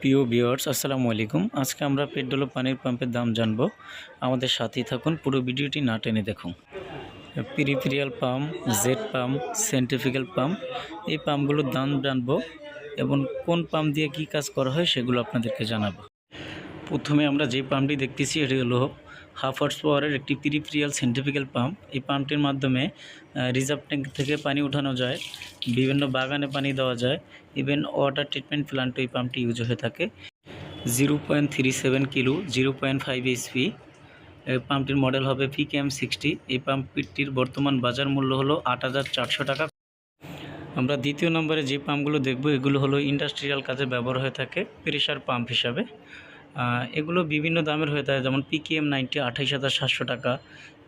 প্রিয় ভিউয়ার্স, আসসালামু আলাইকুম। আজকে আমরা পেট্রোল পানির পাম্পের দাম জানব। আমাদের সাথেই থাকুন, পুরো ভিডিওটি না টেনে দেখুন। Peripheral pump jet pump centrifugal pump এই পাম্পগুলোর দাম জানব এবং কোন পাম্প দিয়ে কি কাজ করা হয় সেগুলো আপনাদেরকে জানাব। প্রথমে আমরা যে পাম্পটি দেখতেছি, এটি হলো হাফ হর্স পাওয়ারের একটি পিরিপিরিয়াল সেন্টিফিক্যাল পাম্প এই পাম্পটির মাধ্যমে রিজার্ভ ট্যাঙ্ক থেকে পানি উঠানো যায়, বিভিন্ন বাগানে পানি দেওয়া যায় ইভেন ওয়াটার ট্রিটমেন্ট প্ল্যান্ট এই পাম্পটি ইউজ হয়ে থাকে। Zero point three seven kilo zero point five HP এই পাম্পটির মডেল হবে পিকেএম সিক্সটি এই পাম্পটির বর্তমান বাজার মূল্য হলো আট হাজার চারশো টাকা। আমরা দ্বিতীয় নম্বরে যে পাম্পগুলো দেখব, এগুলো হলো ইন্ডাস্ট্রিয়াল কাজে ব্যবহার হয়ে থাকে প্রেশার পাম্প হিসাবে। এগুলো বিভিন্ন দামের হয়ে থাকে। যেমন পিকিএম নাইনটি আঠাইশ হাজার সাতশো টাকা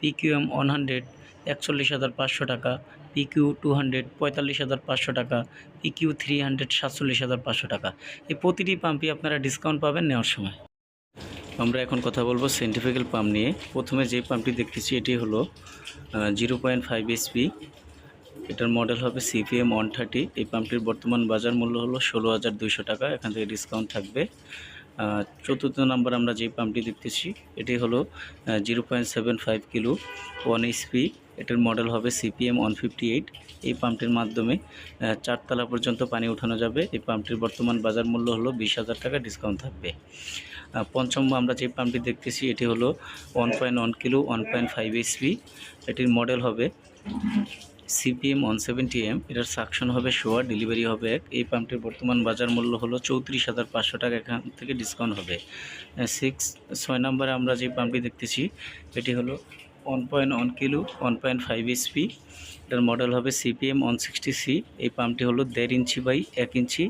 পিকিউএম ওয়ান হান্ড্রেড একচল্লিশ হাজার পাঁচশো টাকা পিকিউ টু হান্ড্রেড পঁয়তাল্লিশ হাজার পাঁচশো টাকা পিকিউ থ্রি হান্ড্রেড সাতচল্লিশ হাজার পাঁচশো টাকা। এই প্রতিটি পাম্পই আপনারা ডিসকাউন্ট পাবেন নেওয়ার সময়। আমরা এখন কথা বলব সেন্টিফিক্যাল পাম্প নিয়ে। প্রথমে যে পাম্পটি দেখতেছি, এটি হলো জিরো পয়েন্ট ফাইভ এসপি এটার মডেল হবে সিপিএম ওয়ান থার্টি এই পাম্পটির বর্তমান বাজার মূল্য হলো ষোলো হাজার দুইশো টাকা। এখান থেকে ডিসকাউন্ট থাকবে। চতুর্থ নাম্বার আমরা যে পাম্পটি দেখতেছি, এটি হলো zero point seven five kilo one HP এটার মডেল হবে সিপিএম ওয়ান ফিফটি এইট এই পাম্পটির মাধ্যমে চারতলা পর্যন্ত পানি উঠানো যাবে। এই পাম্পটির বর্তমান বাজার মূল্য হলো বিশ হাজার টাকা ডিসকাউন্ট থাকবে। পঞ্চম আমরা যে পাম্পটি দেখতেছি, এটি হলো one point one kilo one point five HP এটির মডেল হবে সিপিএম ওয়ান সেভেন্টি এম, এটার সাকশন হবে শোয়া ডেলিভারি হবে এক। এই পাম্পটির বর্তমান বাজার মূল্য হলো চৌত্রিশ হাজার পাঁচশো টাকা, এখান থেকে ডিসকাউন্ট হবে। সিক্স ছয় নম্বরে আমরা যে পাম্পটি দেখতেছি, এটি হলো one point one kilo one point five SP এটার মডেল হবে সিপিএম ওয়ান সিক্সটি সি এই পাম্পটি হলো দেড় ইঞ্চি বাই এক ইঞ্চি।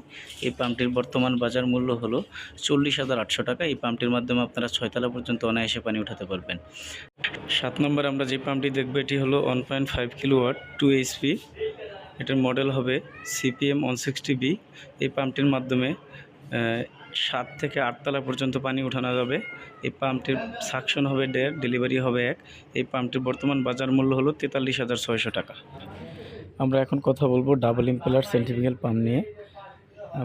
এই পাম্পটির বর্তমান বাজার মূল্য হলো চল্লিশ হাজার আটশো টাকা। এই পাম্পটির মাধ্যমে আপনারা ছয়তলা পর্যন্ত অনায়াসে পানি উঠাতে পারবেন। সাত নম্বর আমরা যে পাম্পটি দেখব, এটি হলো one point five kilowatt two HP এটার মডেল হবে সিপিএম ওয়ান সিক্সটি বি এই পাম্পটির মাধ্যমে সাত থেকে আটতলা পর্যন্ত পানি উঠানো যাবে। এই পাম্পটির সাকশন হবে দেড়, ডেলিভারি হবে এক। এই পাম্পটির বর্তমান বাজার মূল্য হলো তেতাল্লিশ হাজার ছয়শো টাকা। আমরা এখন কথা বলব ডাবল ইম্পেলার সেন্টিফিক্যাল পাম্প নিয়ে।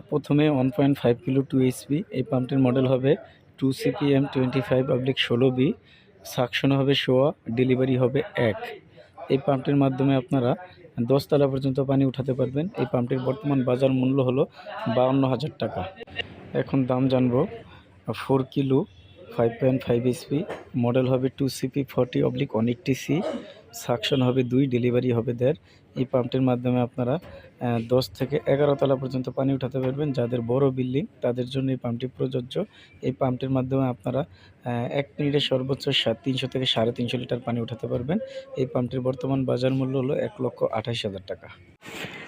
প্রথমে one point five kilo two HP. এই পাম্পটির মডেল হবে two CPM twenty five public ষোলো বি। সাকশন হবে শোয়া ডেলিভারি হবে এক। এই পাম্পটির মাধ্যমে আপনারা দশতলা পর্যন্ত পানি উঠাতে পারবেন। এই পাম্পটির বর্তমান বাজার মূল্য হলো বাউন্ন হাজার টাকা। এখন দাম জানব, four kilo, five point five SP model হবে two CP forty oblique eighty C. Suction হবে, দুই ডেলিভারি হবে দেড়। এই পাম্পটির মাধ্যমে আপনারা দশ থেকে এগারো তলা পর্যন্ত পানি উঠাতে পারবেন। যাদের বড় বিল্ডিং, তাদের জন্য এই পাম্পটি প্রযোজ্য। এই পাম্পটির মাধ্যমে আপনারা এক মিনিটে সর্বোচ্চ সাত, তিনশো থেকে সাড়ে তিনশো লিটার পানি উঠাতে পারবেন। এই পাম্পটির বর্তমান বাজার মূল্য হলো এক লক্ষ আঠাশ হাজার টাকা।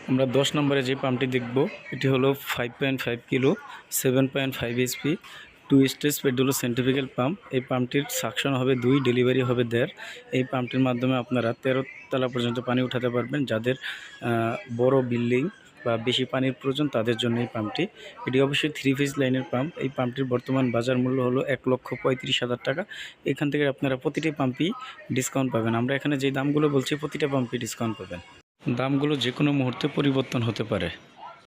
আমরা দশ নম্বরে যে পাম্পটি দেখব, এটি হলো five point five kilo seven point five HP two stage পেডুলো centrifugal pump এই পাম্পটির সাকশন হবে দুই ডেলিভারি হবে দেড়। এই পাম্পটির মাধ্যমে আপনারা তেরো তলা পর্যন্ত পানি উঠাতে পারবেন, যাদের বড় বিল্ডিং বা বেশি পানির প্রয়োজন তাদের জন্য এই পাম্পটি এটি অবশ্যই থ্রি ফেজ লাইনের পাম্প এই পাম্পটির বর্তমান বাজার মূল্য হলো এক লক্ষ পঁয়ত্রিশ হাজার টাকা। এখান থেকে আপনারা প্রতিটি পাম্পই ডিসকাউন্ট পাবেন। আমরা এখানে যে দামগুলো বলছি, প্রতিটা পাম্পই ডিসকাউন্ট পাবেন। দামগুলো যে কোনো মুহূর্তে পরিবর্তন হতে পারে।